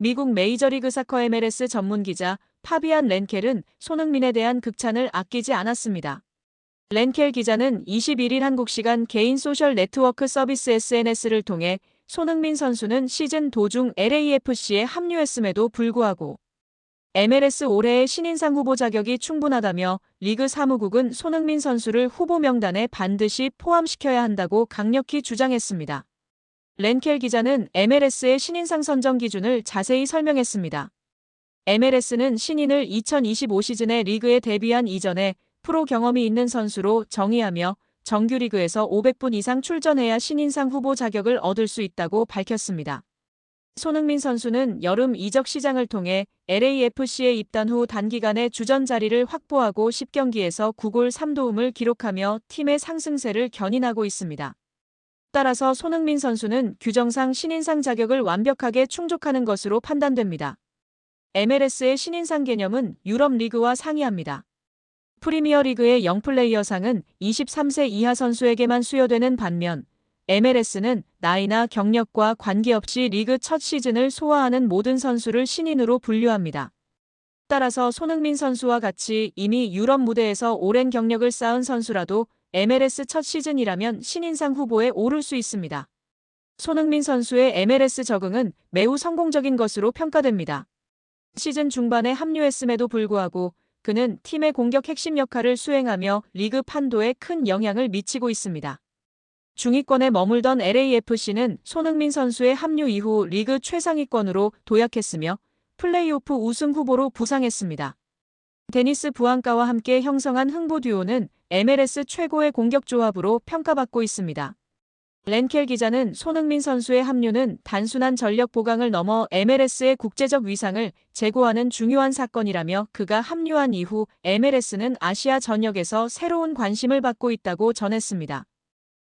미국 메이저리그 사커 MLS 전문 기자 파비안 렌켈은 손흥민에 대한 극찬을 아끼지 않았습니다. 렌켈 기자는 21일 한국 시간 개인 소셜 네트워크 서비스 SNS를 통해 손흥민 선수는 시즌 도중 LAFC에 합류했음에도 불구하고 MLS 올해의 신인상 후보 자격이 충분하다며 리그 사무국은 손흥민 선수를 후보 명단에 반드시 포함시켜야 한다고 강력히 주장했습니다. 렌켈 기자는 MLS의 신인상 선정 기준을 자세히 설명했습니다. MLS는 신인을 2025 시즌에 리그에 데뷔한 이전에 프로 경험이 있는 선수로 정의하며 정규리그에서 500분 이상 출전해야 신인상 후보 자격을 얻을 수 있다고 밝혔습니다. 손흥민 선수는 여름 이적 시장을 통해 LAFC에 입단 후 단기간에 주전 자리를 확보하고 10경기에서 9골 3도움을 기록하며 팀의 상승세를 견인하고 있습니다. 따라서 손흥민 선수는 규정상 신인상 자격을 완벽하게 충족하는 것으로 판단됩니다. MLS의 신인상 개념은 유럽 리그와 상이합니다. 프리미어 리그의 영플레이어상은 23세 이하 선수에게만 수여되는 반면 MLS는 나이나 경력과 관계없이 리그 첫 시즌을 소화하는 모든 선수를 신인으로 분류합니다. 따라서 손흥민 선수와 같이 이미 유럽 무대에서 오랜 경력을 쌓은 선수라도 MLS 첫 시즌이라면 신인상 후보에 오를 수 있습니다. 손흥민 선수의 MLS 적응은 매우 성공적인 것으로 평가됩니다. 시즌 중반에 합류했음에도 불구하고 그는 팀의 공격 핵심 역할을 수행하며 리그 판도에 큰 영향을 미치고 있습니다. 중위권에 머물던 LAFC는 손흥민 선수의 합류 이후 리그 최상위권으로 도약했으며 플레이오프 우승 후보로 부상했습니다. 데니스 부안가와 함께 형성한 흥부 듀오는 MLS 최고의 공격 조합으로 평가받고 있습니다. 렌켈 기자는 손흥민 선수의 합류는 단순한 전력 보강을 넘어 MLS의 국제적 위상을 제고하는 중요한 사건이라며 그가 합류한 이후 MLS는 아시아 전역에서 새로운 관심을 받고 있다고 전했습니다.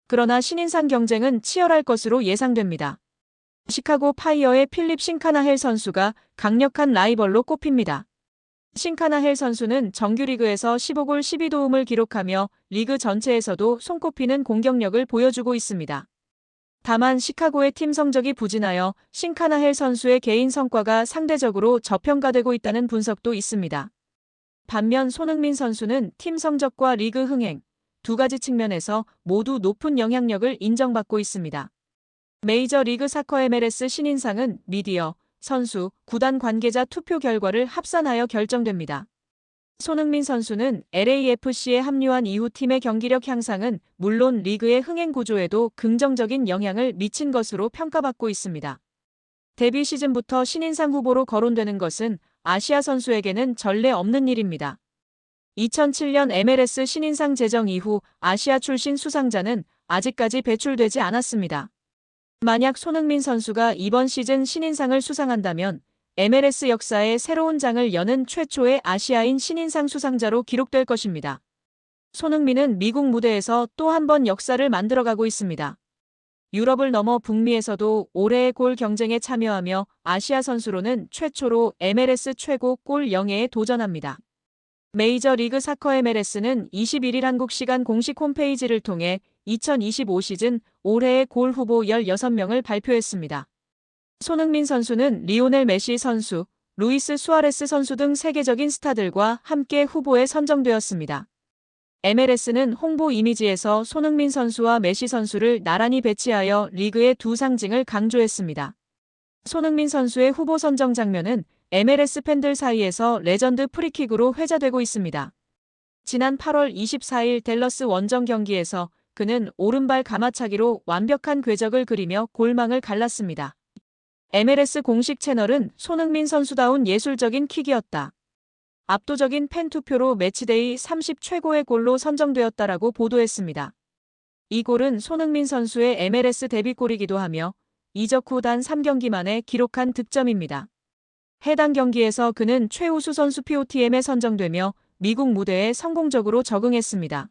그러나 신인상 경쟁은 치열할 것으로 예상됩니다. 시카고 파이어의 필립 싱카나헬 선수가 강력한 라이벌로 꼽힙니다. 싱카나헬 선수는 정규리그에서 15골 12도움을 기록하며 리그 전체에서도 손꼽히는 공격력을 보여주고 있습니다. 다만 시카고의 팀 성적이 부진하여 싱카나헬 선수의 개인 성과가 상대적으로 저평가되고 있다는 분석도 있습니다. 반면 손흥민 선수는 팀 성적과 리그 흥행, 두 가지 측면에서 모두 높은 영향력을 인정받고 있습니다. 메이저 리그 사커 MLS 신인상은 미디어, 선수, 구단 관계자 투표 결과를 합산하여 결정됩니다. 손흥민 선수는 LAFC에 합류한 이후 팀의 경기력 향상은 물론 리그의 흥행 구조에도 긍정적인 영향을 미친 것으로 평가받고 있습니다. 데뷔 시즌부터 신인상 후보로 거론되는 것은 아시아 선수에게는 전례 없는 일입니다. 2007년 MLS 신인상 제정 이후 아시아 출신 수상자는 아직까지 배출되지 않았습니다. 만약 손흥민 선수가 이번 시즌 신인상을 수상한다면 MLS 역사의 새로운 장을 여는 최초의 아시아인 신인상 수상자로 기록될 것입니다. 손흥민은 미국 무대에서 또 한 번 역사를 만들어가고 있습니다. 유럽을 넘어 북미에서도 올해의 골 경쟁에 참여하며 아시아 선수로는 최초로 MLS 최고 골 영예에 도전합니다. 메이저 리그 사커 MLS는 21일 한국 시간 공식 홈페이지를 통해 2025 시즌 올해의 골 후보 16명을 발표했습니다. 손흥민 선수는 리오넬 메시 선수, 루이스 수아레스 선수 등 세계적인 스타들과 함께 후보에 선정되었습니다. MLS는 홍보 이미지에서 손흥민 선수와 메시 선수를 나란히 배치하여 리그의 두 상징을 강조했습니다. 손흥민 선수의 후보 선정 장면은 MLS 팬들 사이에서 레전드 프리킥으로 회자되고 있습니다. 지난 8월 24일 델러스 원정 경기에서 그는 오른발 가마차기로 완벽한 궤적을 그리며 골망을 갈랐습니다. MLS 공식 채널은 손흥민 선수다운 예술적인 킥이었다. 압도적인 팬 투표로 매치데이 30 최고의 골로 선정되었다라고 보도했습니다. 이 골은 손흥민 선수의 MLS 데뷔골이기도 하며 이적 후 단 3경기 만에 기록한 득점입니다. 해당 경기에서 그는 최우수 선수 POTM에 선정되며 미국 무대에 성공적으로 적응했습니다.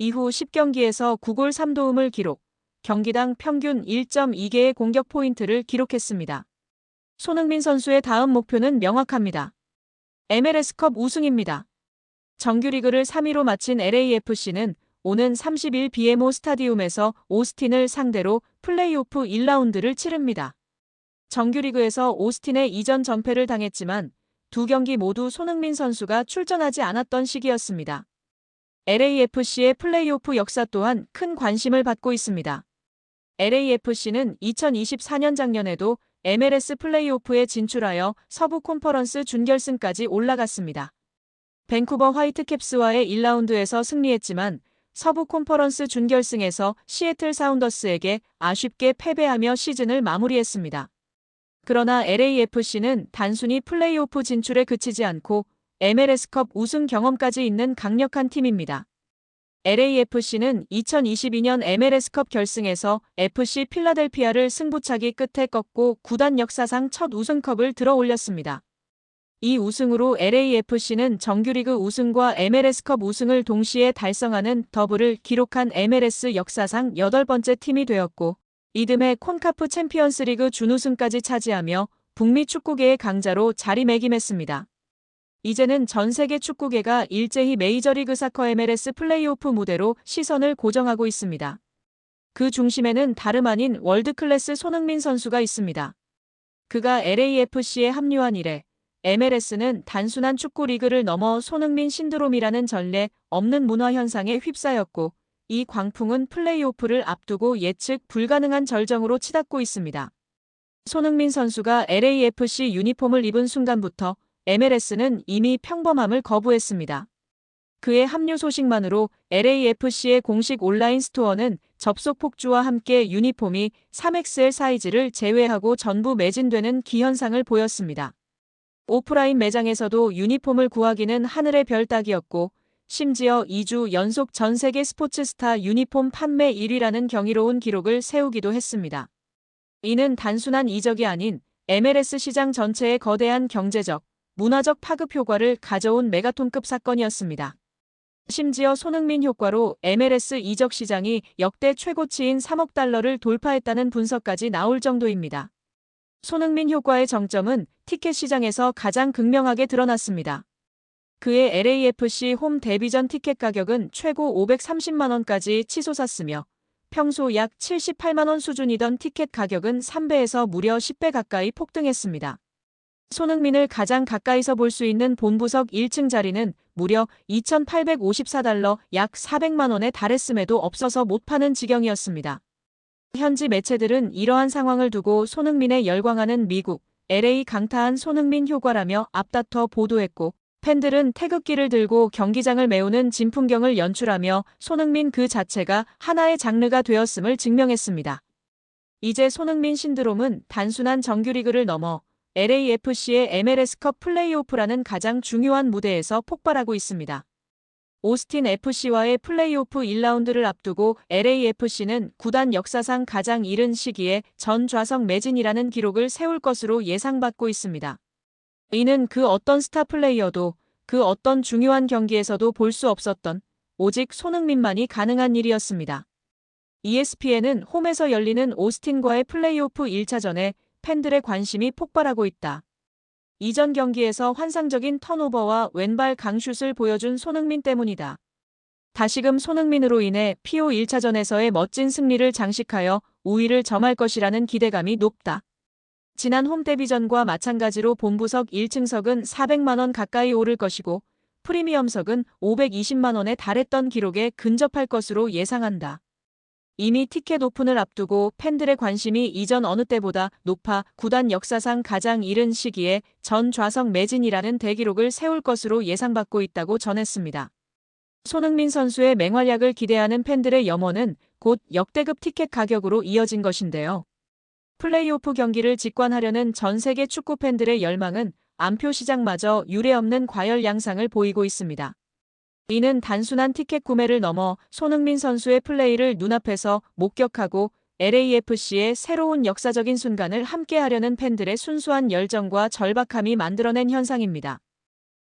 이후 10경기에서 9골 3도움을 기록, 경기당 평균 1.2개의 공격 포인트를 기록했습니다. 손흥민 선수의 다음 목표는 명확합니다. MLS컵 우승입니다. 정규리그를 3위로 마친 LAFC는 오는 30일 BMO 스타디움에서 오스틴을 상대로 플레이오프 1라운드를 치릅니다. 정규리그에서 오스틴에 이전 전패를 당했지만 두 경기 모두 손흥민 선수가 출전하지 않았던 시기였습니다. LAFC의 플레이오프 역사 또한 큰 관심을 받고 있습니다. LAFC는 2024년 작년에도 MLS 플레이오프에 진출하여 서부 콘퍼런스 준결승까지 올라갔습니다. 밴쿠버 화이트캡스와의 1라운드에서 승리했지만 서부 콘퍼런스 준결승에서 시애틀 사운더스에게 아쉽게 패배하며 시즌을 마무리했습니다. 그러나 LAFC는 단순히 플레이오프 진출에 그치지 않고 MLS컵 우승 경험까지 있는 강력한 팀입니다. LAFC는 2022년 MLS컵 결승에서 FC 필라델피아를 승부차기 끝에 꺾고 구단 역사상 첫 우승컵을 들어 올렸습니다. 이 우승으로 LAFC는 정규리그 우승과 MLS컵 우승을 동시에 달성하는 더블을 기록한 MLS 역사상 여덟 번째 팀이 되었고 이듬해 콘카프 챔피언스리그 준우승까지 차지하며 북미 축구계의 강자로 자리매김했습니다. 이제는 전 세계 축구계가 일제히 메이저리그 사커 MLS 플레이오프 무대로 시선을 고정하고 있습니다. 그 중심에는 다름 아닌 월드클래스 손흥민 선수가 있습니다. 그가 LAFC에 합류한 이래 MLS는 단순한 축구 리그를 넘어 손흥민 신드롬이라는 전례 없는 문화 현상에 휩싸였고 이 광풍은 플레이오프를 앞두고 예측 불가능한 절정으로 치닫고 있습니다. 손흥민 선수가 LAFC 유니폼을 입은 순간부터 MLS는 이미 평범함을 거부했습니다. 그의 합류 소식만으로 LAFC의 공식 온라인 스토어는 접속 폭주와 함께 유니폼이 3XL 사이즈를 제외하고 전부 매진되는 기현상을 보였습니다. 오프라인 매장에서도 유니폼을 구하기는 하늘의 별 따기였고 심지어 2주 연속 전 세계 스포츠 스타 유니폼 판매 1위라는 경이로운 기록을 세우기도 했습니다. 이는 단순한 이적이 아닌 MLS 시장 전체의 거대한 경제적, 문화적 파급 효과를 가져온 메가톤급 사건이었습니다. 심지어 손흥민 효과로 MLS 이적 시장이 역대 최고치인 3억 달러를 돌파했다는 분석까지 나올 정도입니다. 손흥민 효과의 정점은 티켓 시장에서 가장 극명하게 드러났습니다. 그의 LAFC 홈 데뷔전 티켓 가격은 최고 530만원까지 치솟았으며 평소 약 78만원 수준이던 티켓 가격은 3배에서 무려 10배 가까이 폭등했습니다. 손흥민을 가장 가까이서 볼 수 있는 본부석 1층 자리는 무려 2,854달러 약 400만원에 달했음에도 없어서 못 파는 지경이었습니다. 현지 매체들은 이러한 상황을 두고 손흥민의 열광하는 미국, LA 강타한 손흥민 효과라며 앞다퉈 보도했고 팬들은 태극기를 들고 경기장을 메우는 진풍경을 연출하며 손흥민 그 자체가 하나의 장르가 되었음을 증명했습니다. 이제 손흥민 신드롬은 단순한 정규리그를 넘어 LAFC의 MLS컵 플레이오프라는 가장 중요한 무대에서 폭발하고 있습니다. 오스틴 FC와의 플레이오프 1라운드를 앞두고 LAFC는 구단 역사상 가장 이른 시기에 전 좌석 매진이라는 기록을 세울 것으로 예상받고 있습니다. 이는 그 어떤 스타 플레이어도 그 어떤 중요한 경기에서도 볼 수 없었던 오직 손흥민만이 가능한 일이었습니다. ESPN은 홈에서 열리는 오스틴과의 플레이오프 1차전에 팬들의 관심이 폭발하고 있다. 이전 경기에서 환상적인 턴오버와 왼발 강슛을 보여준 손흥민 때문이다. 다시금 손흥민으로 인해 피오 1차전에서의 멋진 승리를 장식하여 우위를 점할 것이라는 기대감이 높다. 지난 홈 데뷔전과 마찬가지로 본부석 1층석은 400만원 가까이 오를 것이고 프리미엄석은 520만원에 달했던 기록에 근접할 것으로 예상한다. 이미 티켓 오픈을 앞두고 팬들의 관심이 이전 어느 때보다 높아 구단 역사상 가장 이른 시기에 전 좌석 매진이라는 대기록을 세울 것으로 예상받고 있다고 전했습니다. 손흥민 선수의 맹활약을 기대하는 팬들의 염원은 곧 역대급 티켓 가격으로 이어진 것인데요. 플레이오프 경기를 직관하려는 전 세계 축구 팬들의 열망은 안표 시장마저 유례없는 과열 양상을 보이고 있습니다. 이는 단순한 티켓 구매를 넘어 손흥민 선수의 플레이를 눈앞에서 목격하고 LAFC의 새로운 역사적인 순간을 함께하려는 팬들의 순수한 열정과 절박함이 만들어낸 현상입니다.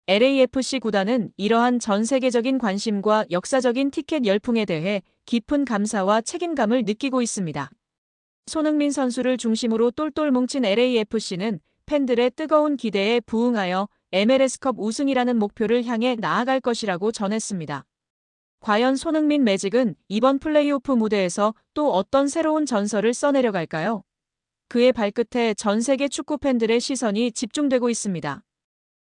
LAFC 구단은 이러한 전 세계적인 관심과 역사적인 티켓 열풍에 대해 깊은 감사와 책임감을 느끼고 있습니다. 손흥민 선수를 중심으로 똘똘 뭉친 LAFC는 팬들의 뜨거운 기대에 부응하여 MLS컵 우승이라는 목표를 향해 나아갈 것이라고 전했습니다. 과연 손흥민 매직은 이번 플레이오프 무대에서 또 어떤 새로운 전설을 써내려갈까요? 그의 발끝에 전 세계 축구 팬들의 시선이 집중되고 있습니다.